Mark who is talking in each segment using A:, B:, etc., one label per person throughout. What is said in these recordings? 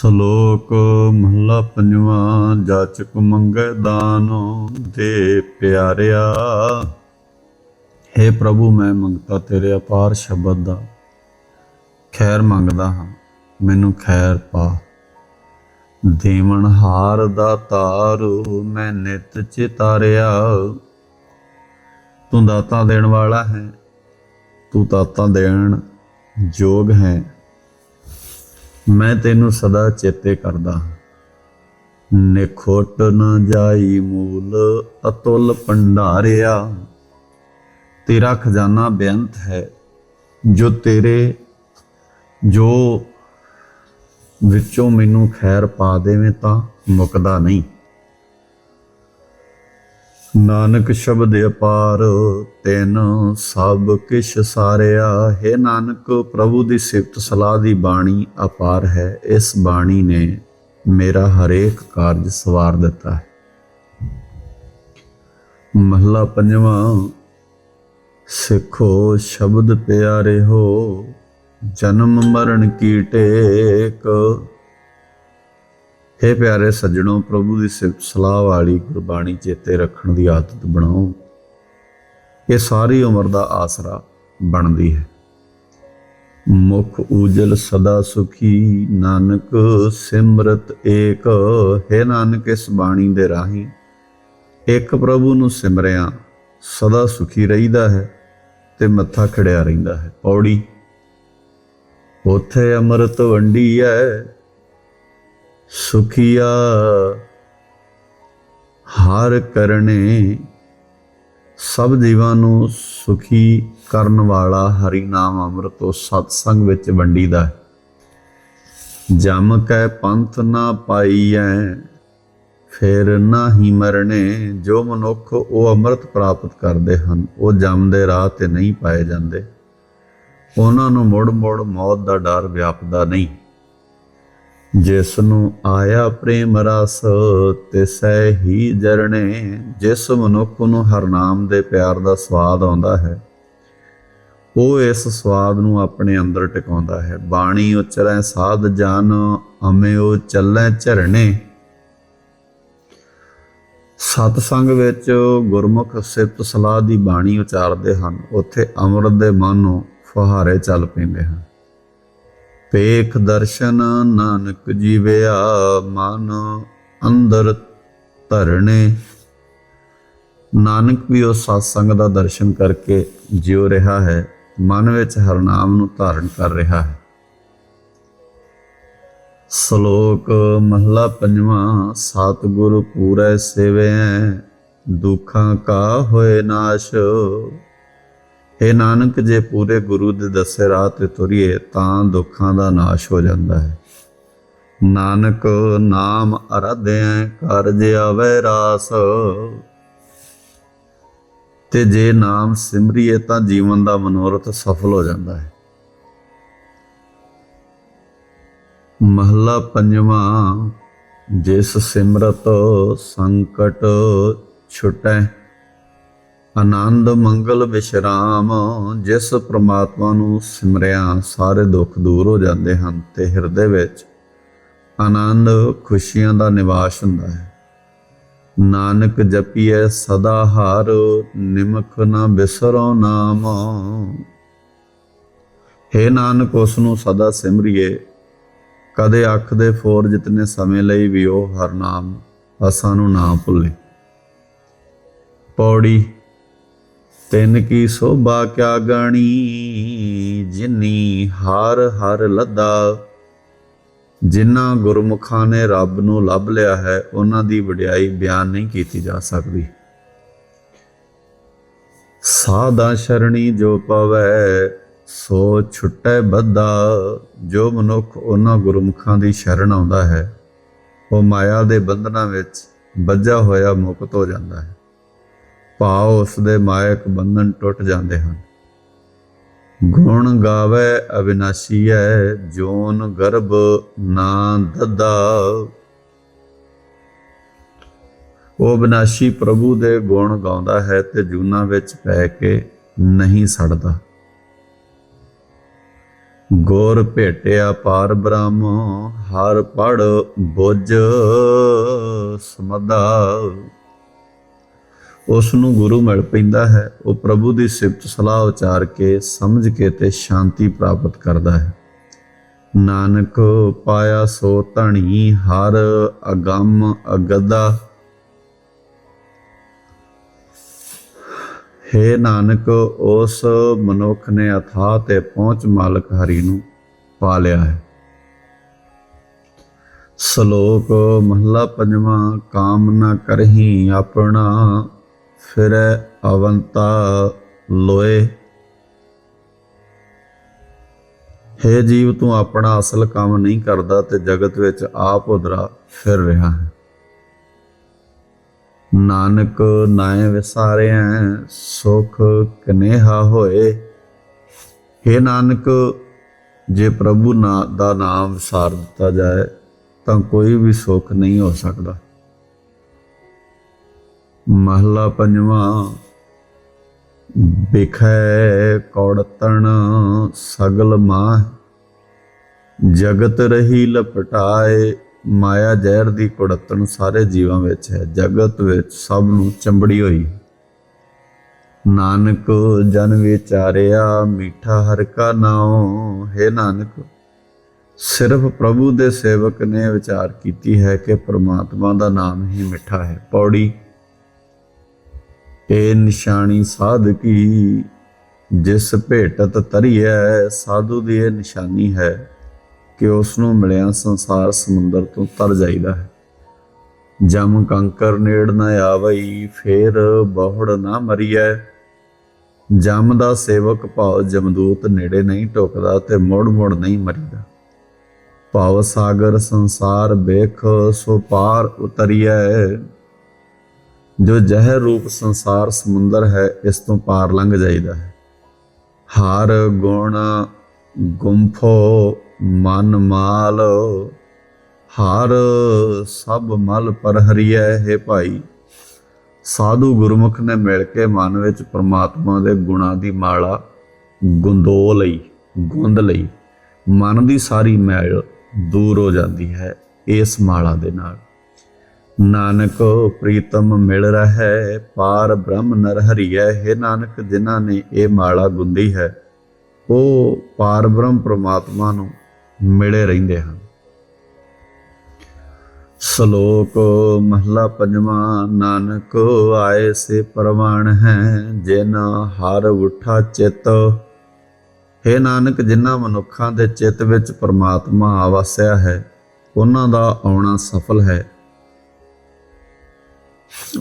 A: ਸ਼ਲੋਕ ਮਹਲਾ ਪੰਜਵਾਂ, ਜਾਚਕ ਮੰਗੈ ਦਾਨ ਦੇ ਪਿਆਰਿਆ। हे ਪ੍ਰਭੂ, ਮੈਂ ਮੰਗਤਾ ਤੇਰੇ ਅਪਾਰ ਸ਼ਬਦ ਦਾ। ਖੈਰ ਮੰਗਦਾ ਹਾਂ, ਮੈਨੂੰ ਖੈਰ ਪਾ। ਦੇਵਨ ਹਾਰ ਦਾ ਤਾਰੂ ਮੈਂ ਨਿਤ ਚਿਤਾਰਿਆ। ਤੂੰ ਦਾਤਾ ਦੇਣ ਵਾਲਾ ਹੈ, ਤੂੰ ਦਾਤਾ ਦੇਣ ਯੋਗ ਹੈ। ਮੈਂ ਤੈਨੂੰ ਸਦਾ ਚੇਤੇ ਕਰਦਾ ਹਾਂ। ਨਿਖੋਟ ਨਾ ਜਾਈ ਮੂਲ, ਅਤੁਲ ਭੰਡਾਰਿਆ। ਤੇਰਾ ਖਜ਼ਾਨਾ ਬੇਅੰਤ ਹੈ, ਜੋ ਤੇਰੇ, ਜੋ ਵਿੱਚੋਂ ਮੈਨੂੰ ਖੈਰ ਪਾ ਦੇਵੇਂ ਤਾਂ ਮੁਕਦਾ ਨਹੀਂ। ਨਾਨਕ ਸ਼ਬਦ ਅਪਾਰ, ਤੈਨ ਸਭ ਕਿਛ ਸਾਰਿਆ। ਹੈ ਨਾਨਕ, ਪ੍ਰਭੂ ਦੀ ਸਿਫਤ ਸਲਾਹ ਦੀ ਬਾਣੀ ਅਪਾਰ ਹੈ। ਇਸ ਬਾਣੀ ਨੇ ਮੇਰਾ ਹਰੇਕ ਕਾਰਜ ਸਵਾਰ ਦਿੱਤਾ ਹੈ। ਮਹਲਾ ਪੰਜਵਾਂ, ਸਿੱਖੋ ਸ਼ਬਦ ਪਿਆਰੇ ਹੋ, ਜਨਮ ਮਰਨ ਕੀ ਟੇਕ। हे ਪਿਆਰੇ ਸੱਜਣੋ, ਪ੍ਰਭੂ ਦੀ ਸਿਫਤ, ਸਲਾਹ ਵਾਲੀ ਗੁਰਬਾਣੀ ਚੇਤੇ ਰੱਖਣ ਦੀ ਆਦਤ ਬਣਾਓ। ਇਹ ਸਾਰੀ ਉਮਰ ਦਾ ਆਸਰਾ ਬਣਦੀ ਹੈ। ਮੁਖ ਉਜਲ ਸਦਾ ਸੁਖੀ, ਨਾਨਕ ਸਿਮਰਤ ਏਕ। ਹੈ ਨਾਨਕ, ਇਸ ਬਾਣੀ ਦੇ ਰਾਹੀਂ ਇੱਕ ਪ੍ਰਭੂ ਨੂੰ ਸਿਮਰਿਆ ਸਦਾ ਸੁਖੀ ਰਹੀਦਾ ਹੈ ਤੇ ਮੱਥਾ ਖੜਿਆ ਰਹਿੰਦਾ ਹੈ। ਪੌੜੀ, ਉਥੇ ਅੰਮ੍ਰਿਤ ਵੰਡੀ ਹੈ ਸੁਖੀਆ, ਹਰ ਕਰਨੇ ਸਭ ਜੀਵਾਂ ਨੂੰ ਸੁਖੀ ਕਰਨ ਵਾਲਾ ਹਰੀ ਨਾਮ ਅੰਮ੍ਰਿਤ ਉਹ ਸਤਸੰਗ ਵਿੱਚ ਵੰਡੀਦਾ ਹੈ। ਜਮ ਕੈ ਪੰਥ ਨਾ ਪਾਈਐ, ਫਿਰ ਨਾ ਹੀ ਮਰਨੇ, ਜੋ ਮਨੁੱਖ ਉਹ ਅੰਮ੍ਰਿਤ ਪ੍ਰਾਪਤ ਕਰਦੇ ਹਨ, ਉਹ ਜਮ ਦੇ ਰਾਹ ਤੇ ਨਹੀਂ ਪਾਏ ਜਾਂਦੇ। ਉਹਨਾਂ ਨੂੰ ਮੁੜ ਮੁੜ ਮੌਤ ਦਾ ਡਰ ਵਿਆਪਦਾ ਨਹੀਂ। ਜਿਸ ਨੂੰ ਆਇਆ ਪ੍ਰੇਮ ਰਸ, ਤਿਸੈ ਹੀ ਜਰਣੇ। ਜਿਸ ਮਨੁੱਖ ਨੂੰ ਹਰਨਾਮ ਦੇ ਪਿਆਰ ਦਾ ਸਵਾਦ ਆਉਂਦਾ ਹੈ, ਉਹ ਇਸ ਸਵਾਦ ਨੂੰ ਆਪਣੇ ਅੰਦਰ ਟਿਕਾਉਂਦਾ ਹੈ। ਬਾਣੀ ਉਚਰੈ ਸਾਧ ਜਨ, ਅਮਿਓ ਚੱਲੈ ਝਰਣੇ। ਸਤ ਸੰਗ ਵਿੱਚ ਗੁਰਮੁਖ ਸਿਫਤ ਸਲਾਹ ਦੀ ਬਾਣੀ ਉਚਾਰਦੇ ਹਨ। ਉੱਥੇ ਅੰਮ੍ਰਿਤ ਦੇ ਮਨ ਨੂੰ ਫੁਹਾਰੇ ਚੱਲ ਪੈਂਦੇ ਹਨ। ਪੇਖ ਦਰਸ਼ਨ ਨਾਨਕ ਜੀਵਿਆ ਮਨ ਅੰਦਰ ਧਰਣੇ ਨਾਨਕ ਵੀ ਉਸ ਸਤਸੰਗ ਦਾ ਦਰਸ਼ਨ ਕਰਕੇ ਜਿਉ ਰਿਹਾ ਹੈ, ਮਨ ਵਿੱਚ ਹਰਨਾਮ ਨੂੰ ਧਾਰਨ ਕਰ ਰਿਹਾ ਹੈ। ਸ਼ਲੋਕ ਮਹਲਾ ਪੰਜਵਾਂ, ਸਤਿਗੁਰ ਪੂਰੈ ਸੇਵਿਐ ਦੁੱਖਾਂ ਕਾ ਹੋਏ ਨਾਸ਼। ਇਹ ਨਾਨਕ, ਜੇ ਪੂਰੇ ਗੁਰੂ ਦੇ ਦੱਸੇ ਰਾਹ ਤੇ ਤੁਰੀਏ, ਤਾਂ ਦੁੱਖਾਂ ਦਾ ਨਾਸ਼ ਹੋ ਜਾਂਦਾ ਹੈ। ਨਾਨਕ, ਨਾਮ ਅਰਧਿਐ ਕਾਰਜ ਆਵੈ ਰਾਸ। ਤੇ ਜੇ ਨਾਮ ਸਿਮਰੀਏ, ਤਾਂ ਜੀਵਨ ਦਾ ਮਨੋਰਥ ਸਫਲ ਹੋ ਜਾਂਦਾ ਹੈ। ਮਹਲਾ ਪੰਜਵਾਂ, ਜਿਸ ਸਿਮਰਤ ਸੰਕਟ ਛੁਟੈ ਆਨੰਦ ਮੰਗਲ ਵਿਸ਼ਰਾਮ, ਜਿਸ ਪ੍ਰਮਾਤਮਾ ਨੂੰ ਸਿਮਰਿਆ ਸਾਰੇ ਦੁੱਖ ਦੂਰ ਹੋ ਜਾਂਦੇ ਹਨ ਤੇ ਹਿਰਦੇ ਵਿੱਚ ਆਨੰਦ ਖੁਸ਼ੀਆਂ ਦਾ ਨਿਵਾਸ ਹੁੰਦਾ ਹੈ। ਨਾਨਕ ਜਪੀਐ ਸਦਾ ਹਾਰ, ਨਿਮਖ ਨਾ ਬਿਸਰੋ ਨਾਮ। ਹੇ ਨਾਨਕ, ਉਸ ਨੂੰ ਸਦਾ ਸਿਮਰਿਏ। ਕਦੇ ਅੱਖ ਦੇ ਫੋਰ ਜਿਤਨੇ ਸਮੇਂ ਲਈ ਵੀ ਉਹ ਹਰ ਨਾਮ ਅਸਾਂ ਨੂੰ ਨਾ ਭੁੱਲੇ। ਪੌੜੀ ਤਿੰਨ ਕੀ ਸੋਭਾ ਕਿਆ ਗਣੀ, ਜਿਨੀ ਹਰ ਹਰ ਲੱਦਾ। ਜਿਨ੍ਹਾਂ ਗੁਰਮੁਖਾਂ ਨੇ ਰੱਬ ਨੂੰ ਲੱਭ ਲਿਆ ਹੈ, ਉਹਨਾਂ ਦੀ ਵਡਿਆਈ ਬਿਆਨ ਨਹੀਂ ਕੀਤੀ ਜਾ ਸਕਦੀ। ਸਾਦਾ ਸ਼ਰਣੀ ਜੋ ਪਵੈ, ਸੋ ਛੁੱਟੈ ਬੱਧਾ। ਜੋ ਮਨੁੱਖ ਉਹਨਾਂ ਗੁਰਮੁਖਾਂ ਦੀ ਸ਼ਰਨ ਆਉਂਦਾ ਹੈ, ਉਹ ਮਾਇਆ ਦੇ ਬੰਧਨਾਂ ਵਿੱਚ ਬੱਝਾ ਹੋਇਆ ਮੁਕਤ ਹੋ ਜਾਂਦਾ ਹੈ। ਭਾਵ ਉਸ ਦੇ ਮਾਇਕ ਬੰਧਨ ਟੁੱਟ ਜਾਂਦੇ ਹਨ। ਗੁਣ ਗਾਵੇ ਅਵਿਨਾਸ਼ੀ ਹੈ ਜੋਨ ਗਰਭ ਨਾ ਦਦਾ। ਉਹ ਬਿਨਾਸ਼ੀ ਪ੍ਰਭੂ ਦੇ ਗੁਣ ਗਾਉਂਦਾ ਹੈ ਤੇ ਜੂਨਾ ਵਿੱਚ ਪੈ ਕੇ ਨਹੀਂ ਸੜਦਾ। ਗੋਰ ਭੇਟਿਆ ਪਾਰ ਬ੍ਰਹਮ, ਹਰ ਪੜ ਬੁੱਝ ਸਮਦਾ। ਉਸ ਨੂੰ ਗੁਰੂ ਮਿਲ ਪੈਂਦਾ ਹੈ। ਉਹ ਪ੍ਰਭੂ ਦੀ ਸਿਫਤ ਸਲਾਹ ਉਚਾਰ ਕੇ ਸਮਝ ਕੇ ਤੇ ਸ਼ਾਂਤੀ ਪ੍ਰਾਪਤ ਕਰਦਾ ਹੈ। ਨਾਨਕ ਪਾਇਆ ਸੋ ਧਣੀ, ਹਰ ਅਗੰਮ ਅਗਦਾ। ਹੇ ਨਾਨਕ, ਉਸ ਮਨੁੱਖ ਨੇ ਅਥਾ ਤੇ ਪਹੁੰਚ ਮਾਲਕ ਹਰੀ ਨੂੰ ਪਾ ਲਿਆ ਹੈ। ਸ਼ਲੋਕ ਮਹਲਾ ਪੰਜਵਾਂ, ਕਾਮ ਨਾ ਕਰਹੀ ਆਪਣਾ ਫਿਰੈ ਅਵੰਤਾ ਲੋਏ, ਹੇ ਜੀਵ, ਤੂੰ ਆਪਣਾ ਅਸਲ ਕੰਮ ਨਹੀਂ ਕਰਦਾ ਤੇ ਜਗਤ ਵਿੱਚ ਆਪ ਉਦਰਾ ਫਿਰ ਰਿਹਾ ਹੈ। ਨਾਨਕ ਨਾਏ ਵਿਸਾਰਿਆ ਸੁਖ ਕਨੇਹਾ ਹੋਏ। हे ਨਾਨਕ, ਜੇ ਪ੍ਰਭੂ ਨਾ, ਦਾ ਨਾਮ ਵਿਸਾਰ ਦਿੱਤਾ ਜਾਏ, ਤਾਂ ਕੋਈ ਵੀ ਸੁਖ ਨਹੀਂ ਹੋ ਸਕਦਾ। ਮਹਲਾ ਪੰਜਵਾਂ ਬਿਖੈ ਕੌੜਤਣ ਸਗਲ ਮਾਹ। ਜਗਤ ਰਹੀ ਲਪਟਾਏ, ਮਾਇਆ ਜ਼ਹਿਰ ਦੀ ਕੁੜਤਣ ਸਾਰੇ ਜੀਵਾਂ ਵਿੱਚ ਹੈ, ਜਗਤ ਵਿੱਚ ਸਭ ਨੂੰ ਚੰਬੜੀ ਹੋਈ। ਨਾਨਕ ਜਨ ਵਿਚਾਰਿਆ, ਮਿੱਠਾ ਹਰ ਕਾ ਨਾਉ। ਹੈ ਨਾਨਕ, ਸਿਰਫ ਪ੍ਰਭੂ ਦੇ ਸੇਵਕ ਨੇ ਵਿਚਾਰ ਕੀਤੀ ਹੈ ਕਿ ਪ੍ਰਮਾਤਮਾ ਦਾ ਨਾਮ ਹੀ ਮਿੱਠਾ ਹੈ। ਪੌੜੀ ਇਹ ਨਿਸ਼ਾਨੀ ਸਾਧ ਕੀ ਜਿਸ ਭੇਟਤ ਤਰੀਐ, ਸਾਧੂ ਦੀ ਇਹ ਨਿਸ਼ਾਨੀ ਹੈ ਕਿ ਉਸ ਨੂੰ ਮਿਲਿਆ ਸੰਸਾਰ ਸਮੁੰਦਰ ਤੋਂ ਤਰ ਜਾਈਦਾ ਹੈ। ਜਮ ਕੰਕਰ ਨੇੜ ਨਾ ਆਵਈ, ਫੇਰ ਬਹੁੜ ਨਾ ਮਰੀਐ। ਜਮ ਦਾ ਸੇਵਕ ਭਾਵ ਜਮਦੂਤ ਨੇੜੇ ਨਹੀਂ ਟੁਕਦਾ ਤੇ ਮੁੜ ਮੁੜ ਨਹੀਂ ਮਰੀਦਾ। ਭਾਵ ਸਾਗਰ ਸੰਸਾਰ ਬੇਖ ਸੋ ਪਾਰ ਉਤਰੀਐ। ਜੋ ਜ਼ਹਿਰ ਰੂਪ ਸੰਸਾਰ ਸਮੁੰਦਰ ਹੈ, ਇਸ ਤੋਂ ਪਾਰ ਲੰਘ ਜਾਈਦਾ ਹੈ। ਹਾਰ ਗੁਣ ਗੁੰਫੋ ਮਨ ਮਾਲ, ਹਾਰ ਸਭ ਮਲ ਪਰ ਹਰੀਐ ਹੈ ਭਾਈ। ਸਾਧੂ ਗੁਰਮੁਖ ਨੇ ਮਿਲ ਕੇ ਮਨ ਵਿੱਚ ਪ੍ਰਮਾਤਮਾ ਦੇ ਗੁਣਾਂ ਦੀ ਮਾਲਾ ਗੁੰਦੋ ਲਈ, ਗੁੰਦ ਲਈ। ਮਨ ਦੀ ਸਾਰੀ ਮੈਲ ਦੂਰ ਹੋ ਜਾਂਦੀ ਹੈ ਇਸ ਮਾਲਾ ਦੇ ਨਾਲ। ਨਾਨਕ ਪ੍ਰੀਤਮ ਮਿਲ ਰਹਿ, ਪਾਰ ਬ੍ਰਹਮ ਨਰ ਹਰੀਐ। ਹੈ ਨਾਨਕ, ਜਿਨ੍ਹਾਂ ਨੇ ਇਹ ਮਾਲਾ ਗੁੰਦੀ ਹੈ, ਉਹ ਪਾਰ ਬ੍ਰਹਮ ਪ੍ਰਮਾਤਮਾ ਨੂੰ ਮਿਲੇ ਰਹਿੰਦੇ ਹਨ। ਸ਼ਲੋਕ ਮਹਲਾ ਪੰਜਵਾਂ, ਨਾਨਕ ਆਏ ਸੇ ਪਰਵਾਣ ਹੈ, ਜਿਨ ਹਰ ਉਠਾ ਚਿਤ। ਹੈ ਨਾਨਕ, ਜਿਨ੍ਹਾਂ ਮਨੁੱਖਾਂ ਦੇ ਚਿੱਤ ਵਿੱਚ ਪਰਮਾਤਮਾ ਆਵਾਸਿਆ ਹੈ, ਉਹਨਾਂ ਦਾ ਆਉਣਾ ਸਫਲ ਹੈ।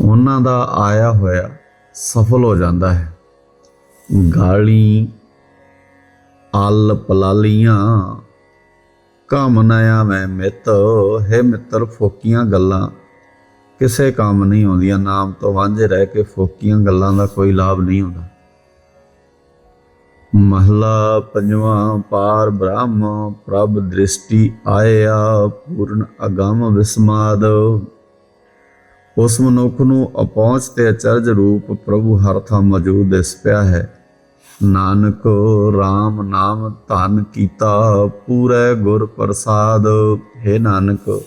A: ਉਹਨਾਂ ਦਾ ਆਇਆ ਹੋਇਆ ਸਫਲ ਹੋ ਜਾਂਦਾ ਹੈ। ਗਾਲੀ ਅਲ ਪਲਾਲੀਆਂ ਕੰਮ ਮੈਂ ਮਿੱਤ, ਹੈ ਮਿੱਤਰ, ਫੋਕੀਆਂ ਗੱਲਾਂ। ਕਿਸੇ ਕੰਮ ਨਹੀਂ ਆਉਂਦੀਆਂ, ਨਾਮ ਤੋਂ ਵਾਂਝੇ ਰਹਿ ਕੇ ਫੋਕੀਆਂ ਗੱਲਾਂ ਦਾ ਕੋਈ ਲਾਭ ਨਹੀਂ ਹੁੰਦਾ। ਮਹਲਾ ਪੰਜਵਾਂ, ਪਾਰ ਬ੍ਰਹਮ, ਪ੍ਰਭ ਦ੍ਰਿਸ਼ਟੀ ਆਇਆ, ਪੂਰਨ ਅਗੰਮ ਵਿਸਮਾਦ ਉਸ ਮਨੁੱਖ ਨੂੰ ਅਪਹੁੰਚ ਤੇ ਅਚਰਜ ਰੂਪ ਪ੍ਰਭੂ ਹਰ ਥਾਂ ਮੌਜੂਦ ਦਿਸ ਪਿਆ ਹੈ। ਨਾਨਕ RAM ਨਾਮ ਧਨ ਕੀਤਾ, ਪੂਰੇ ਗੁਰ ਪ੍ਰਸਾਦ। ਹੈ ਨਾਨਕ,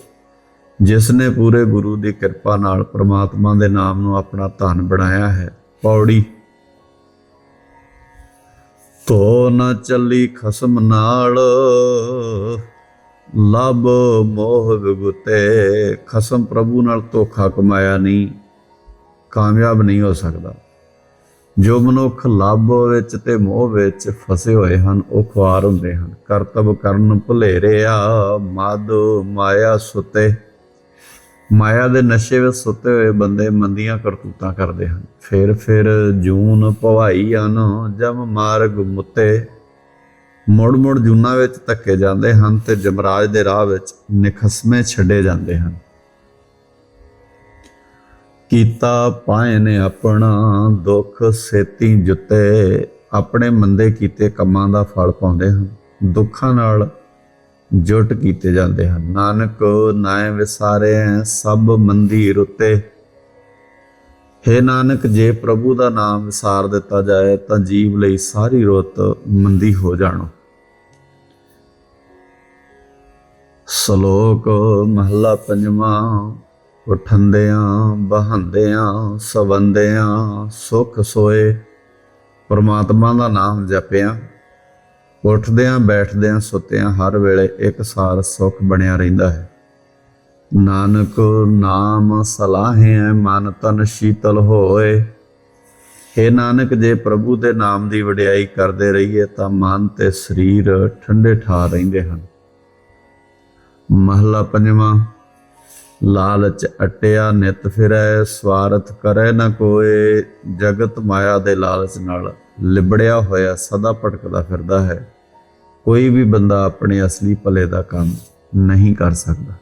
A: ਜਿਸ ਨੇ ਪੂਰੇ ਗੁਰੂ ਦੀ ਕਿਰਪਾ ਨਾਲ ਪ੍ਰਮਾਤਮਾ ਦੇ ਨਾਮ ਨੂੰ ਆਪਣਾ ਧਨ ਬਣਾਇਆ ਹੈ, ਪੌੜੀ। ਤੋ ਨ ਚੱਲੀ ਖਸਮ ਨਾਲ ਲਬ ਮੋਹ ਵਿਗੁਤੇ ਖਸਮ ਪ੍ਰਭੂ ਨਾਲ ਧੋਖਾ ਕਮਾਇਆ ਨਹੀਂ, ਕਾਮਯਾਬ ਨਹੀਂ ਹੋ ਸਕਦਾ। ਜੋ ਮਨੁੱਖ ਲਾਭ ਵਿੱਚ ਤੇ ਮੋਹ ਵਿੱਚ ਫਸੇ ਹੋਏ ਹਨ, ਉਹ ਖੁਆਰ ਹੁੰਦੇ ਹਨ। ਕਰਤਬ ਕਰਨ ਭੁਲੇਰਿਆ ਮਦ ਮਾਇਆ ਸੁਤੇ। ਮਾਇਆ ਦੇ ਨਸ਼ੇ ਵਿੱਚ ਸੁੱਤੇ ਹੋਏ ਬੰਦੇ ਮੰਦੀਆਂ ਕਰਤੂਤਾਂ ਕਰਦੇ ਹਨ। ਫਿਰ ਫਿਰ ਜੂਨ ਭਵਾਈ ਹਨ ਜਮ ਮਾਰਗ ਮੁੱਤੇ। ਮੁੜ ਮੁੜ ਜੂਨਾ ਵਿੱਚ ਧੱਕੇ ਜਾਂਦੇ ਹਨ ਤੇ ਜਮਰਾਜ ਦੇ ਰਾਹ ਵਿੱਚ ਨਿਖਸਮੇ ਛੱਡੇ ਜਾਂਦੇ ਹਨ। ਕੀਤਾ ਪਾਏ ਨੇ ਆਪਣਾ ਦੁੱਖ, ਸੇਤੀ ਜੁੱਤੇ ਆਪਣੇ ਮੰਦੇ ਕੀਤੇ ਕੰਮਾਂ ਦਾ ਫਲ ਪਾਉਂਦੇ ਹਨ। ਦੁੱਖਾਂ ਨਾਲ ਜੁਟ ਕੀਤੇ ਜਾਂਦੇ ਹਨ। ਨਾਨਕ ਨਾਏ ਵਿਸਾਰੇ, ਸਭ ਮੰਦੀ ਰੁੱਤੇ ਹੇ ਨਾਨਕ, ਜੇ ਪ੍ਰਭੂ ਦਾ ਨਾਮ ਵਿਸਾਰ ਦਿੱਤਾ ਜਾਏ, ਤਾਂ ਜੀਵ ਲਈ ਸਾਰੀ ਰੁੱਤ ਮੰਦੀ ਹੋ ਜਾਣੋ। ਸ਼ਲੋਕ ਮਹਲਾ ਪੰਜਵਾਂ, ਉਠੰਦਿਆਂ, ਬਹੰਦਿਆਂ, ਸਵੰਦਿਆਂ, ਸੁਖ ਸੋਏ, ਪਰਮਾਤਮਾ ਦਾ ਨਾਮ ਜਪਿਆ। ਉੱਠਦਿਆਂ, ਬੈਠਦਿਆਂ, ਸੁੱਤਿਆਂ, ਹਰ ਵੇਲੇ ਇੱਕ ਸਾਰ ਸੁਖ ਬਣਿਆ ਰਹਿੰਦਾ ਹੈ। ਨਾਨਕ ਨਾਮ ਸਲਾਹੇ ਮਨ ਤਨ ਸ਼ੀਤਲ ਹੋਏ। हे ਨਾਨਕ, ਜੇ ਪ੍ਰਭੂ ਦੇ ਨਾਮ ਦੀ ਵਡਿਆਈ ਕਰਦੇ ਰਹੀਏ, ਤਾਂ ਮਨ ਤੇ ਸਰੀਰ ਠੰਡੇ ਠਾਰ ਰਹਿੰਦੇ ਹਨ। ਮਹਲਾ ਪੰਜਵਾਂ, ਲਾਲਚ ਅਟਿਆ ਨਿਤ ਫਿਰੈ, ਸਵਾਰਥ ਕਰੈ ਨ ਕੋਏ। ਜਗਤ ਮਾਇਆ ਦੇ ਲਾਲਚ ਨਾਲ ਲਿਬੜਿਆ ਹੋਇਆ ਸਦਾ ਭਟਕਦਾ ਫਿਰਦਾ ਹੈ। ਕੋਈ ਵੀ ਬੰਦਾ ਆਪਣੇ ਅਸਲੀ ਭਲੇ ਦਾ ਕੰਮ ਨਹੀਂ ਕਰ ਸਕਦਾ।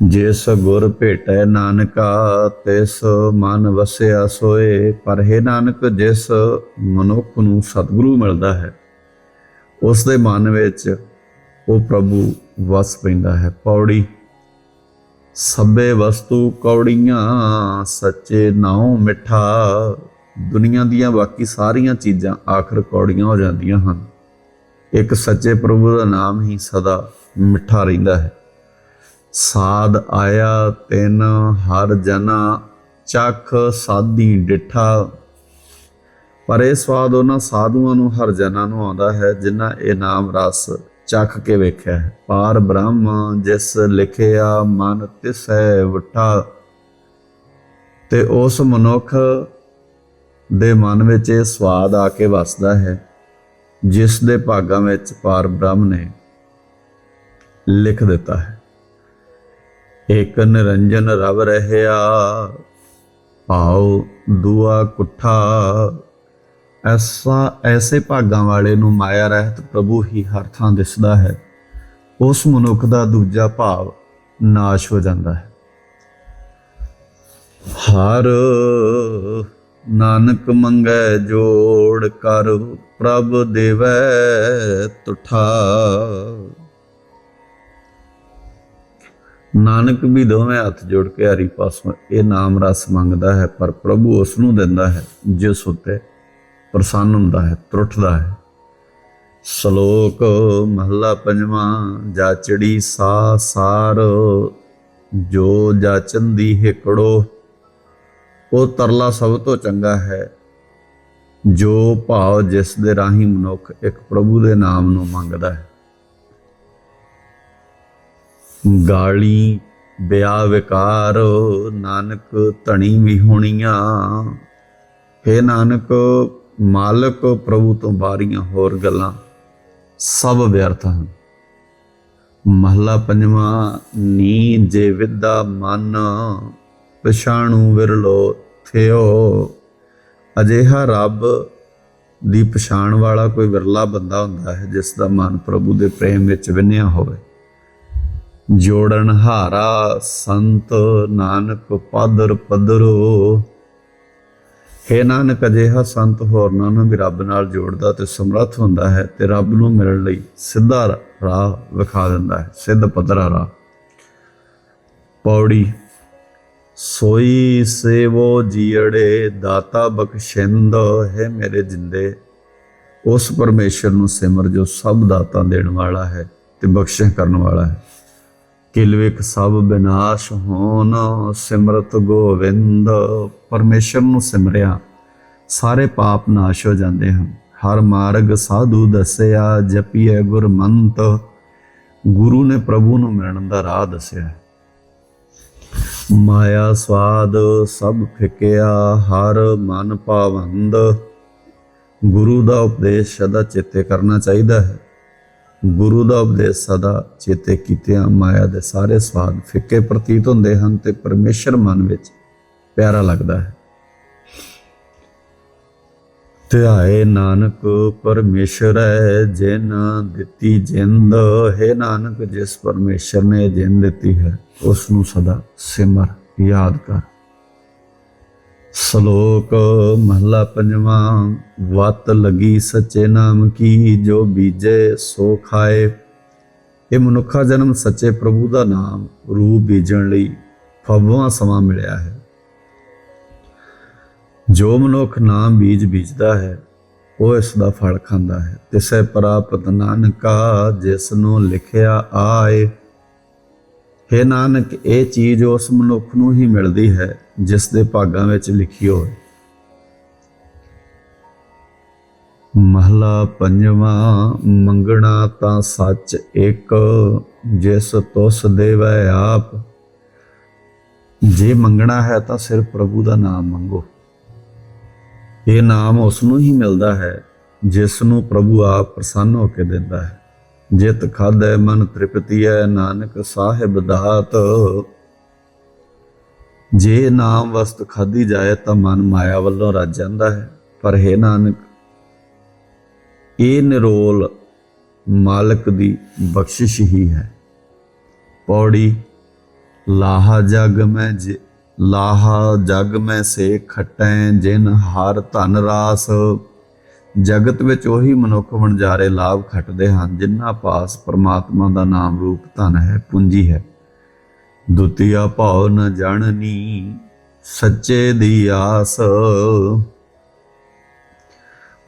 A: ਜਿਸ ਗੁਰ ਭੇਟੈ ਨਾਨਕਾ, ਤਿਸ ਮਨ ਵਸਿਆ ਸੋਏ। ਪਰ ਹੈ ਨਾਨਕ, ਜਿਸ ਮਨੁੱਖ ਨੂੰ ਸਤਿਗੁਰੂ ਮਿਲਦਾ ਹੈ, ਉਸ ਦੇ ਮਨ ਵਿੱਚ ਉਹ ਪ੍ਰਭੂ ਵਸ ਪੈਂਦਾ ਹੈ। ਪੌੜੀ, ਸਭੇ ਵਸਤੂ ਕੌੜੀਆਂ, ਸੱਚੇ ਨਾਉ ਮਿੱਠਾ। ਦੁਨੀਆ ਦੀਆਂ ਬਾਕੀ ਸਾਰੀਆਂ ਚੀਜ਼ਾਂ ਆਖਰ ਕੌੜੀਆਂ ਹੋ ਜਾਂਦੀਆਂ ਹਨ। ਇੱਕ ਸੱਚੇ ਪ੍ਰਭੂ ਦਾ ਨਾਮ ਹੀ ਸਦਾ ਮਿੱਠਾ ਰਹਿੰਦਾ ਹੈ। ਸਾਧ ਆਇਆ ਤਿਨ, ਹਰ ਜਨਾ ਚੱਖ ਸਾਧੀ ਡਿਠਾ। ਪਰ ਇਹ ਸਵਾਦ ਉਹਨਾਂ ਸਾਧੂਆਂ ਨੂੰ, ਹਰ ਜਨਾਂ ਨੂੰ ਆਉਂਦਾ ਹੈ, ਜਿਨ੍ਹਾਂ ਇਹ ਨਾਮ ਰਸ ਚਖ ਕੇ ਵੇਖਿਆ ਹੈ। ਪਾਰ ਬ੍ਰਹਮ ਜਿਸ ਲਿਖਿਆ, ਮਨ ਤਿਸੈ ਵਟਾ। ਤੇ ਉਸ ਮਨੁੱਖ ਦੇ ਮਨ ਵਿੱਚ ਇਹ ਸਵਾਦ ਆ ਕੇ ਵਸਦਾ ਹੈ, ਜਿਸ ਦੇ ਭਾਗਾਂ ਵਿੱਚ ਪਾਰ ਬ੍ਰਹਮ ਨੇ ਲਿਖ ਦਿੱਤਾ ਹੈ। ਏਕ ਨਿਰੰਜਨ ਰਵ ਰਹਿਆ ਭਾਉ ਦੁਆ ਕੁੱਠਾ। ਐਸਾ, ਐਸੇ ਭਾਗਾਂ ਵਾਲੇ ਨੂੰ ਮਾਇਆ ਰਹਿਤ ਪ੍ਰਭੂ ਹੀ ਹਰ ਥਾਂ ਦਿਸਦਾ ਹੈ। ਉਸ ਮਨੁੱਖ ਦਾ ਦੂਜਾ ਭਾਵ ਨਾਸ਼ ਹੋ ਜਾਂਦਾ ਹੈ। ਹਰ ਨਾਨਕ ਮੰਗੈ ਜੋੜ ਕਰ ਪ੍ਰਭ ਦੇਵੈ ਤੁਠਾ। ਨਾਨਕ ਵੀ ਦੋਵੇਂ ਹੱਥ ਜੋੜ ਕੇ ਹਰੀ ਪਾਸੋਂ ਇਹ ਨਾਮ ਰਸ ਮੰਗਦਾ ਹੈ, ਪਰ ਪ੍ਰਭੂ ਉਸ ਨੂੰ ਦਿੰਦਾ ਹੈ, ਜਿਸ ਉਤੇ ਪ੍ਰਸੰਨ ਹੁੰਦਾ ਹੈ, ਤਰੁੱਠਦਾ ਹੈ। ਸ਼ਲੋਕ ਮਹਲਾ ਪੰਜਵਾਂ, ਜਾਚੜੀ ਸਾ ਸਾਰ, ਜੋ ਜਾਚੰਦੀ ਹਿਕੜੋ, ਉਹ ਤਰਲਾ ਸਭ ਤੋਂ ਚੰਗਾ ਹੈ। ਜੋ ਭਾਵ ਜਿਸ ਦੇ ਰਾਹੀਂ ਮਨੁੱਖ ਇੱਕ ਪ੍ਰਭੂ ਦੇ ਨਾਮ ਨੂੰ ਮੰਗਦਾ ਹੈ। ਗਾਲੀ, ਬਿਆ ਵਿਕਾਰ, ਨਾਨਕ ਧਣੀ ਵੀ ਹੋਣੀਆਂ। ਹੈ ਨਾਨਕ, ਮਾਲਕ ਪ੍ਰਭੂ ਤੋਂ ਬਾਰੀਆਂ ਹੋਰ ਗੱਲਾਂ ਸਭ ਵਿਅਰਥ ਹਨ। ਮਹਲਾ ਪੰਜਵਾਂ ਨੀ ਜੇ ਵਿਦਾ ਮਨ, ਪਛਾਣੂ ਵਿਰਲੋ ਥਿਓ। ਅਜਿਹਾ ਰੱਬ ਦੀ ਪਛਾਣ ਵਾਲਾ ਕੋਈ ਵਿਰਲਾ ਬੰਦਾ ਹੁੰਦਾ ਹੈ ਜਿਸ ਦਾ ਮਨ ਪ੍ਰਭੂ ਦੇ ਪ੍ਰੇਮ ਵਿੱਚ ਵਿੰਨਿਆ ਹੋਵੇ। ਜੋੜਨ ਹਾਰਾ ਸੰਤ ਨਾਨਕ ਪਾਦਰ ਪਦਰੋ ਹੈ ਨਾਨਕ, ਅਜਿਹਾ ਸੰਤ ਹੋਰਨਾਂ ਨੂੰ ਵੀ ਰੱਬ ਨਾਲ ਜੋੜਦਾ ਤੇ ਸਮਰੱਥ ਹੁੰਦਾ ਹੈ ਤੇ ਰੱਬ ਨੂੰ ਮਿਲਣ ਲਈ ਸਿੱਧਾ ਰਾਹ ਵਿਖਾ ਦਿੰਦਾ ਹੈ, ਸਿੱਧ ਪੱਧਰਾ ਰਾਹ। ਪੌੜੀ, ਸੋਈ ਸੇਵੋ ਜੀੜੇ, ਦਾਤਾ ਬਖਸ਼ਿੰਦ, ਹੈ ਮੇਰੇ ਜਿੰਦੇ, ਉਸ ਪਰਮੇਸ਼ਰ ਨੂੰ ਸਿਮਰ ਜੋ ਸਭ ਦਾਤਾਂ ਦੇਣ ਵਾਲਾ ਹੈ ਤੇ ਬਖਸ਼ਿਸ਼ ਕਰਨ ਵਾਲਾ ਹੈ। ਕਿਲਵਿਕ ਸਭ ਬਿਨਾਸ਼ ਹੋਣ, ਸਿਮਰਤ ਗੋਵਿੰਦ, ਪਰਮੇਸ਼ਰ ਨੂੰ ਸਿਮਰਿਆ। ਸਾਰੇ ਪਾਪ ਨਾਸ਼ ਹੋ ਜਾਂਦੇ ਹਨ। ਹਰ ਮਾਰਗ ਸਾਧੂ ਦੱਸਿਆ ਜਪੀਏ ਗੁਰਮੰਤ। ਗੁਰੂ ਨੇ ਪ੍ਰਭੂ ਨੂੰ ਮਿਲਣ ਦਾ ਰਾਹ ਦੱਸਿਆ। ਮਾਇਆ ਸਵਾਦ ਸਭ ਫਿਕਿਆ, ਹਰ ਮਨ ਪਾਵੰਦ। ਗੁਰੂ ਦਾ ਉਪਦੇਸ਼ ਸਦਾ ਚੇਤੇ ਕਰਨਾ ਚਾਹੀਦਾ ਹੈ। ਗੁਰੂ ਦਾ ਉਪਦੇਸ਼ ਸਦਾ ਚੇਤੇ ਕੀਤਿਆਂ ਮਾਇਆ ਦੇ ਸਾਰੇ ਸਵਾਦ ਫਿੱਕੇ ਪ੍ਰਤੀਤ ਹੁੰਦੇ ਹਨ ਤੇ ਪਰਮੇਸ਼ਰ ਮਨ ਵਿੱਚ ਪਿਆਰਾ ਲੱਗਦਾ ਹੈ। ਧਿਆਏ ਨਾਨਕ, ਪਰਮੇਸ਼ਰ ਹੈ ਜਿਨ ਦਿੱਤੀ ਜਿੰਦ। ਹੈ ਨਾਨਕ, ਜਿਸ ਪਰਮੇਸ਼ਰ ਨੇ ਜਿੰਦ ਦਿੱਤੀ ਹੈ ਉਸ ਨੂੰ ਸਦਾ ਸਿਮਰ, ਯਾਦ ਕਰ। ਸ਼ਲੋਕ ਮਹਲਾ ਪੰਜਵਾਂ, ਵਤ ਲਗੀ ਸੱਚੇ ਨਾਮ ਕੀ, ਜੋ ਬੀਜੇ ਸੋ ਖਾਏ। ਇਹ ਮਨੁੱਖਾ ਜਨਮ ਸੱਚੇ ਪ੍ਰਭੂ ਦਾ ਨਾਮ, ਰੂਪ ਬੀਜਣ ਲਈ ਫਬਵਾ ਸਮਾਂ ਮਿਲਿਆ ਹੈ। ਜੋ ਮਨੁੱਖ ਨਾਮ ਬੀਜ ਬੀਜਦਾ ਹੈ, ਉਹ ਇਸ ਦਾ ਫਲ ਖਾਂਦਾ ਹੈ। ਤਿਸੈ ਪ੍ਰਾਪਤ ਨਾਨਕਾ ਜਿਸ ਨੂੰ ਲਿਖਿਆ ਆਏ। ਹੈ ਨਾਨਕ, ਇਹ ਚੀਜ਼ ਉਸ ਮਨੁੱਖ ਨੂੰ ਹੀ ਮਿਲਦੀ ਹੈ, ਜਿਸ ਦੇ ਭਾਗਾਂ ਵਿੱਚ ਲਿਖੀ ਹੋਵੇ ਮਹਲਾ ਪੰਜਵਾਂ, ਮੰਗਣਾ ਤਾਂ ਸੱਚ ਇੱਕ, ਜਿਸ ਤੁਸ ਦੇਵੈ ਆਪ। ਜੇ ਮੰਗਣਾ ਹੈ ਤਾਂ ਸਿਰਫ ਪ੍ਰਭੂ ਦਾ ਨਾਮ ਮੰਗੋ। ਇਹ ਨਾਮ ਉਸ ਨੂੰ ਹੀ ਮਿਲਦਾ ਹੈ, ਜਿਸ ਨੂੰ ਪ੍ਰਭੂ ਆਪ ਪ੍ਰਸੰਨ ਹੋ ਕੇ ਦਿੰਦਾ ਹੈ। ਜਿਤ ਖਾਦੈ ਮਨ ਤ੍ਰਿਪਤੀਐ ਨਾਨਕ ਸਾਹਿਬ ਦਾਤ। ਜੇ ਨਾਮ ਵਸਤ ਖਾਦੀ ਜਾਏ ਤਾਂ ਮਨ ਮਾਇਆ ਵੱਲੋਂ ਰੱਜ ਜਾਂਦਾ ਹੈ, ਪਰ ਹੈ ਨਾਨਕ, ਇਹ ਨਿਰੋਲ ਮਾਲਕ ਦੀ ਬਖਸ਼ਿਸ਼ ਹੀ ਹੈ। ਪੌੜੀ, ਲਾਹਾ ਜਗ ਮੈਂ ਜੇ, ਲਾਹਾ ਜਗ ਮੈਂ ਸੇ ਖਟੈ ਜਿਨ ਹਰ ਧਨ ਰਾਸ। ਜਗਤ ਵਿੱਚ ਉਹੀ ਮਨੁੱਖ ਵਣਜਾਰੇ ਲਾਭ ਖੱਟਦੇ ਹਨ, ਜਿਨ੍ਹਾਂ ਪਾਸ ਪ੍ਰਮਾਤਮਾ ਦਾ ਨਾਮ ਰੂਪ ਧਨ ਹੈ, ਪੂੰਜੀ ਹੈ। ਦੁਤੀਆ ਭਾਵ ਨ ਜਾਣਨੀ, ਸੱਚੇ ਦੀ ਆਸ।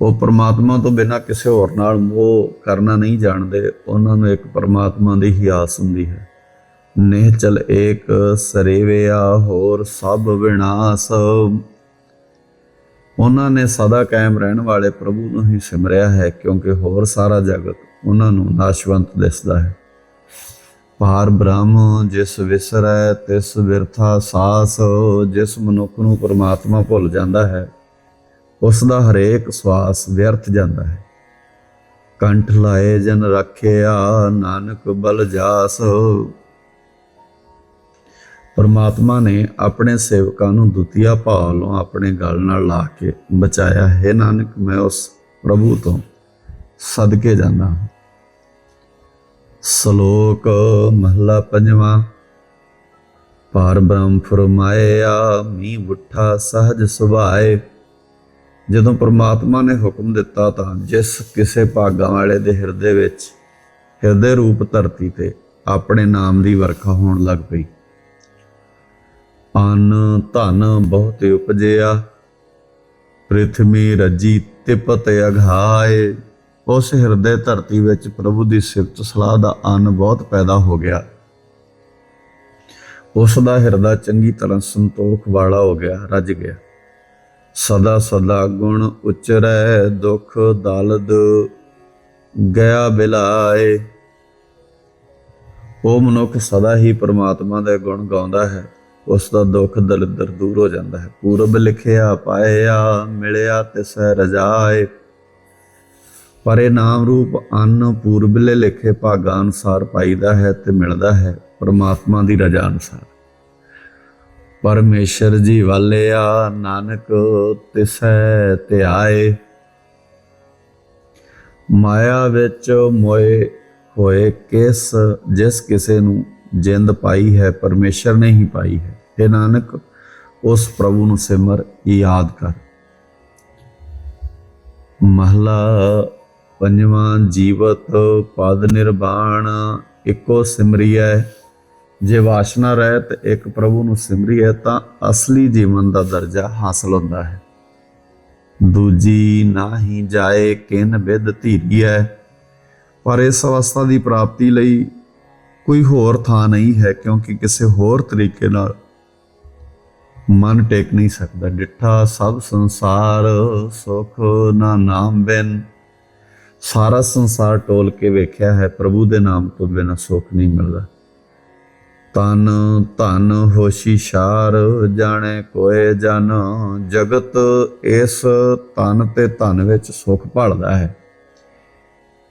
A: ਉਹ ਪ੍ਰਮਾਤਮਾ ਤੋਂ ਬਿਨਾਂ ਕਿਸੇ ਹੋਰ ਨਾਲ ਮੋਹ ਕਰਨਾ ਨਹੀਂ ਜਾਣਦੇ, ਉਹਨਾਂ ਨੂੰ ਇੱਕ ਪ੍ਰਮਾਤਮਾ ਦੀ ਹੀ ਆਸ ਹੁੰਦੀ ਹੈ। ਨਿਹਚਲ ਏਕ ਸਰੇਵਿਆ ਹੋਰ ਸਭ ਵਿਨਾਸ਼। ਉਹਨਾਂ ਨੇ ਸਦਾ ਕਾਇਮ ਰਹਿਣ ਵਾਲੇ ਪ੍ਰਭੂ ਨੂੰ ਹੀ ਸਿਮਰਿਆ ਹੈ, ਕਿਉਂਕਿ ਹੋਰ ਸਾਰਾ ਜਗਤ ਉਹਨਾਂ ਨੂੰ ਨਾਸ਼ਵੰਤ ਦਿਸਦਾ ਹੈ। ਭਾਰ ਬ੍ਰਹਮ, ਜਿਸ ਵਿਸਰੈ ਤਿਸ ਵਿਰਥਾ ਸਾਸ, ਜਿਸ ਮਨੁੱਖ ਨੂੰ ਪਰਮਾਤਮਾ ਭੁੱਲ ਜਾਂਦਾ ਹੈ, ਉਸ ਦਾ ਹਰੇਕ ਸਵਾਸ ਵਿਅਰਥ ਜਾਂਦਾ ਹੈ। ਕੰਠ ਲਾਏ ਜਨ ਰੱਖਿਆ, ਨਾਨਕ ਬਲ ਜਾਸ ਪਰਮਾਤਮਾ ਨੇ ਆਪਣੇ ਸੇਵਕਾਂ ਨੂੰ ਦੁਤੀਆ ਭਾਵ ਨੂੰ ਆਪਣੇ ਗਲ ਨਾਲ ਲਾ ਕੇ ਬਚਾਇਆ। ਹੈ ਨਾਨਕ, ਮੈਂ ਉਸ ਪ੍ਰਭੂ ਤੋਂ ਸਦਕੇ ਜਾਂਦਾ ਹਾਂ। ਸ਼ਲੋਕ ਮਹਲਾ ਪੰਜਵਾਂ। ਪਾਰ ਬ੍ਰਹਮ ਫਰਮਾਇਆ ਮੀ ਬੁੱਠਾ ਸਹਜ ਸੁਭਾਏ। ਜਦੋਂ ਪ੍ਰਮਾਤਮਾ ਨੇ ਹੁਕਮ ਦਿੱਤਾ ਤਾਂ ਜਿਸ ਕਿਸੇ ਭਾਗਾਂ ਵਾਲੇ ਦੇ ਹਿਰਦੇ ਵਿੱਚ ਹਿਰਦੇ ਰੂਪ ਧਰਤੀ ਤੇ ਆਪਣੇ ਨਾਮ ਦੀ ਵਰਖਾ ਹੋਣ ਲੱਗ ਪਈ। ਅੰਨ ਧਨ ਬਹੁਤ ਉਪਜਿਆ ਪ੍ਰਿਥਵੀ ਰੱਜੀ ਤਿਪਤ ਅਘਾਏ ਉਸ ਹਿਰਦੇ ਧਰਤੀ ਵਿੱਚ ਪ੍ਰਭੂ ਦੀ ਸਿਫਤ ਸਲਾਹ ਦਾ ਅੰਨ ਬਹੁਤ ਪੈਦਾ ਹੋ ਗਿਆ। ਉਸ ਦਾ ਹਿਰਦਾ ਚੰਗੀ ਤਰ੍ਹਾਂ ਸੰਤੋਖ ਵਾਲਾ ਹੋ ਗਿਆ, ਰੱਜ ਗਿਆ। ਸਦਾ ਸਦਾ ਗੁਣ ਉਚਰੈ, ਦੁਖ ਦਲਦ ਗਿਆ ਬਿਲਾਏ। ਉਹ ਮਨੁੱਖ ਸਦਾ ਹੀ ਪਰਮਾਤਮਾ ਦੇ ਗੁਣ ਗਾਉਂਦਾ ਹੈ। ਉਸ ਦਾ ਦੁੱਖ ਦਲਿੱਦਰ ਦੂਰ ਹੋ ਜਾਂਦਾ ਹੈ। ਪੂਰਬ ਲਿਖਿਆ, ਪਾਇਆ, ਮਿਲਿਆ ਤਿਸੈ ਰਜਾਏ ਪਰ ਇਹ ਨਾਮ ਰੂਪ ਅੰਨ ਪੂਰਬਲੇ ਲਿਖੇ ਭਾਗਾਂ ਅਨੁਸਾਰ ਪਾਈਦਾ ਹੈ ਤੇ ਮਿਲਦਾ ਹੈ, ਪਰਮਾਤਮਾ ਦੀ ਰਜ਼ਾ ਅਨੁਸਾਰ। ਪਰਮੇਸ਼ਰ ਜੀ ਵਾਲਿਆ, ਨਾਨਕ ਤਿਸੈ ਧਿਆਏ ਮਾਇਆ ਵਿੱਚ ਮੋਏ ਹੋਏ ਕਿਸ, ਜਿਸ ਕਿਸੇ ਨੂੰ ਜਿੰਦ ਪਾਈ ਹੈ, ਪਰਮੇਸ਼ਰ ਨੇ ਹੀ ਪਾਈ ਹੈ। ਇਹ ਨਾਨਕ, ਉਸ ਪ੍ਰਭੂ ਨੂੰ ਸਿਮਰ, ਯਾਦ ਕਰ। ਮਹਲਾ ਪੰਜਵਾਂ, ਜੀਵਤ ਪਦ ਨਿਰਵਾਣ, ਇੱਕੋ ਸਿਮਰੀਐ। ਜੇ ਵਾਸ਼ਨਾ ਰਹਿਤ ਇੱਕ ਪ੍ਰਭੂ ਨੂੰ ਸਿਮਰੀਐ, ਤਾਂ ਅਸਲੀ ਜੀਵਨ ਦਾ ਦਰਜਾ ਹਾਸਲ ਹੁੰਦਾ ਹੈ। ਦੂਜੀ, ਨਾਹੀ ਜਾਏ ਕਿਨ ਵਿਦ ਧੀਰੀਐ। ਪਰ ਇਸ ਅਵਸਥਾ ਦੀ ਪ੍ਰਾਪਤੀ ਲਈ ਕੋਈ ਹੋਰ ਥਾਂ ਨਹੀਂ ਹੈ, ਕਿਉਂਕਿ ਕਿਸੇ ਹੋਰ ਤਰੀਕੇ ਨਾਲ ਮਨ ਟੇਕ ਨਹੀਂ ਸਕਦਾ। ਡਿੱਠਾ ਸਭ ਸੰਸਾਰ, ਸੁਖ ਨਾ ਨਾਮ ਬਿਨ ਸਾਰਾ ਸੰਸਾਰ ਟੋਲ ਕੇ ਵੇਖਿਆ ਹੈ, ਪ੍ਰਭੂ ਦੇ ਨਾਮ ਤੋਂ ਬਿਨਾ ਸੁਖ ਨਹੀਂ ਮਿਲਦਾ। ਤਨ, ਧਨ ਹੋਸ਼ੀ ਸ਼ਾਰ, ਜਾਣੇ ਕੋਏ ਜਨ। ਜਗਤ ਇਸ ਤਨ ਤੇ ਧਨ ਵਿੱਚ ਸੁਖ ਭਾਲਦਾ ਹੈ।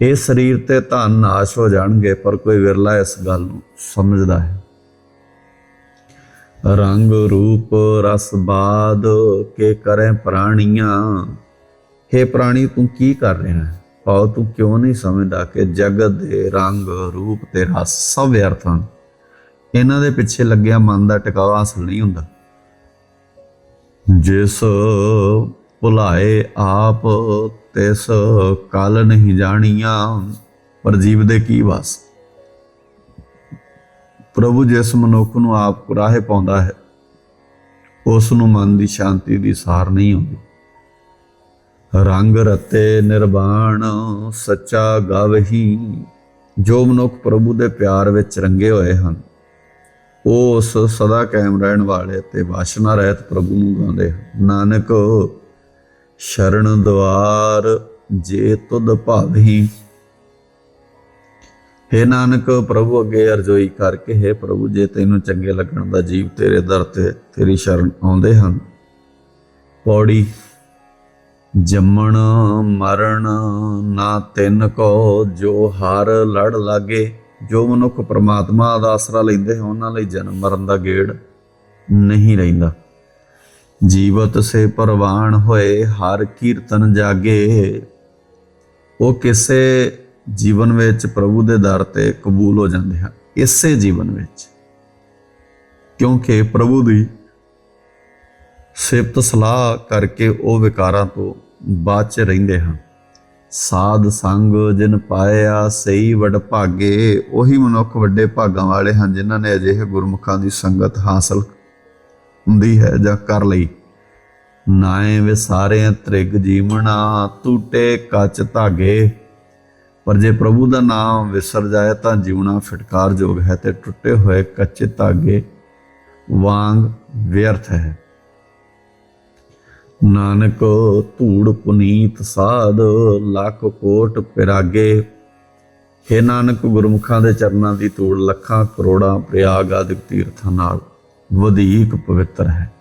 A: ਇਹ ਸਰੀਰ ਤੇ ਧਨ ਨਾਸ਼ ਹੋ ਜਾਣਗੇ, ਪਰ ਕੋਈ ਵਿਰਲਾ ਇਸ ਗੱਲ ਨੂੰ ਸਮਝਦਾ ਹੈ। ਰੰਗ ਰੂਪ ਰਸ ਬਾਦ ਕੇ ਕਰੇ ਪ੍ਰਾਣੀਆਂ। हे ਪ੍ਰਾਣੀ, ਤੂੰ ਕੀ ਕਰ ਰਿਹਾ ਹੈ? ਭਾਵ ਤੂੰ ਕਿਉਂ ਨਹੀਂ ਸਮਝਦਾ ਕਿ ਜਗਤ ਦੇ ਰੰਗ ਰੂਪ ਤੇ ਰਸ ਸਭ ਵਿਅਰਥ ਹਨ? ਇਹਨਾਂ ਦੇ ਪਿੱਛੇ ਲੱਗਿਆ ਮਨ ਦਾ ਟਿਕਾਵਾ ਹਾਸਲ ਨਹੀਂ ਹੁੰਦਾ। ਜਿਸ ਭੁਲਾਏ ਆਪ, ਤਿਸ ਕਾਲ ਨਹੀਂ ਜਾਣੀਆਂ। ਪਰ ਜੀਵ ਦੇ ਕੀ ਵਸ? ਪ੍ਰਭੂ ਜਿਸ ਮਨੁੱਖ ਨੂੰ ਆਪ ਕੁਰਾਹੇ ਪਾਉਂਦਾ ਹੈ, ਉਸ ਨੂੰ ਮਨ ਦੀ ਸ਼ਾਂਤੀ ਦੀ ਸਾਰ ਨਹੀਂ ਹੁੰਦੀ। ਰੰਗ ਰਤੇ ਨਿਰਵਾਣ, ਸੱਚਾ ਗਵਹੀ, ਜੋ ਮਨੁੱਖ ਪ੍ਰਭੂ ਦੇ ਪਿਆਰ ਵਿੱਚ ਰੰਗੇ ਹੋਏ ਹਨ ਉਹ ਉਸ ਸਦਾ ਕਾਇਮ ਰਹਿਣ ਵਾਲੇ ਤੇ ਵਾਸ਼ਨਾ ਰਹਿਤ ਪ੍ਰਭੂ ਨੂੰ ਗਾਉਂਦੇ ਹਨ। ਨਾਨਕ, ਸ਼ਰਨ ਦੁਆਰ ਜੇ ਤੁਧ ਭਾਵਹੀ ਹੇ ਨਾਨਕ, ਪ੍ਰਭੂ ਅੱਗੇ ਅਰਜ਼ੋਈ ਕਰਕੇ, ਹੇ ਪ੍ਰਭੂ, ਜੇ ਤੈਨੂੰ ਚੰਗੇ ਲੱਗਣ ਦਾ ਜੀਵ ਤੇਰੇ ਦਰ ਤੇ ਤੇਰੀ ਸ਼ਰਨ ਆਉਂਦੇ ਹਨ। ਪੌੜੀ, ਜੰਮਣ, ਮਰਨ, ਨਾ ਤਿੰਨ ਕੋ ਜੋ ਹਰ ਲੜ ਲਾਗੇ, ਜੋ ਮਨੁੱਖ ਪ੍ਰਮਾਤਮਾ ਦਾ ਆਸਰਾ ਲੈਂਦੇ ਹਨ, ਉਹਨਾਂ ਲਈ ਜਨਮ ਮਰਨ ਦਾ ਗੇੜ ਨਹੀਂ ਰਹਿੰਦਾ। ਜੀਵਤ ਸੇ ਪਰਵਾਨ ਹੋਏ, ਹਰ ਕੀਰਤਨ ਜਾਗੇ, ਉਹ ਕਿਸੇ ਜੀਵਨ ਵਿੱਚ ਪ੍ਰਭੂ ਦੇ ਦਰ ਤੇ ਕਬੂਲ ਹੋ ਜਾਂਦੇ ਹਨ, ਇਸੇ ਜੀਵਨ ਵਿੱਚ। ਕਿਉਂਕਿ ਪ੍ਰਭੂ ਦੀ ਸਿਫਤ ਸਲਾਹ ਕਰਕੇ ਉਹ ਵਿਕਾਰਾਂ ਤੋਂ ਬਾਅਦ ਰਹਿੰਦੇ ਹਨ। ਸਾਧ ਸੰਗ ਜਿਨ ਪਾਇਆ ਸਹੀ ਵਡ ਭਾਗੇ, ਉਹੀ ਮਨੁੱਖ ਵੱਡੇ ਭਾਗਾਂ ਵਾਲੇ ਹਨ, ਜਿਨ੍ਹਾਂ ਨੇ ਅਜਿਹੇ ਗੁਰਮੁਖਾਂ ਦੀ ਸੰਗਤ ਹਾਸਲ ਹੁੰਦੀ ਹੈ ਜਾਂ ਕਰ ਲਈ। ਨਾਏ ਵਿਸਾਰੇ ਤ੍ਰਿਗ ਜੀਵਣਾ ਟੂਟੇ ਕੱਚ ਧਾਗੇ। ਪਰ ਜੇ ਪ੍ਰਭੂ ਦਾ ਨਾਮ ਵਿਸਰ ਜਾਏ ਤਾਂ ਜੀਵਣਾ ਫਟਕਾਰਯੋਗ ਹੈ ਤੇ ਟੁੱਟੇ ਹੋਏ ਕੱਚੇ ਧਾਗੇ ਵਾਂਗ ਵਿਅਰਥ ਹੈ। ਨਾਨਕ ਧੂੜ ਪੁਨੀਤ ਸਾਧ, ਲੱਖ ਕੋਟ ਪਿਰਾਗੇ। ਹੇ ਨਾਨਕ, ਗੁਰਮੁਖਾਂ ਦੇ ਚਰਨਾਂ ਦੀ ਧੂੜ, ਲੱਖਾਂ ਕਰੋੜਾਂ ਪ੍ਰਯਾਗ ਆਦਿਕ ਤੀਰਥਾਂ ਨਾਲ ਵਧੇਕ ਪਵਿੱਤਰ ਹੈ।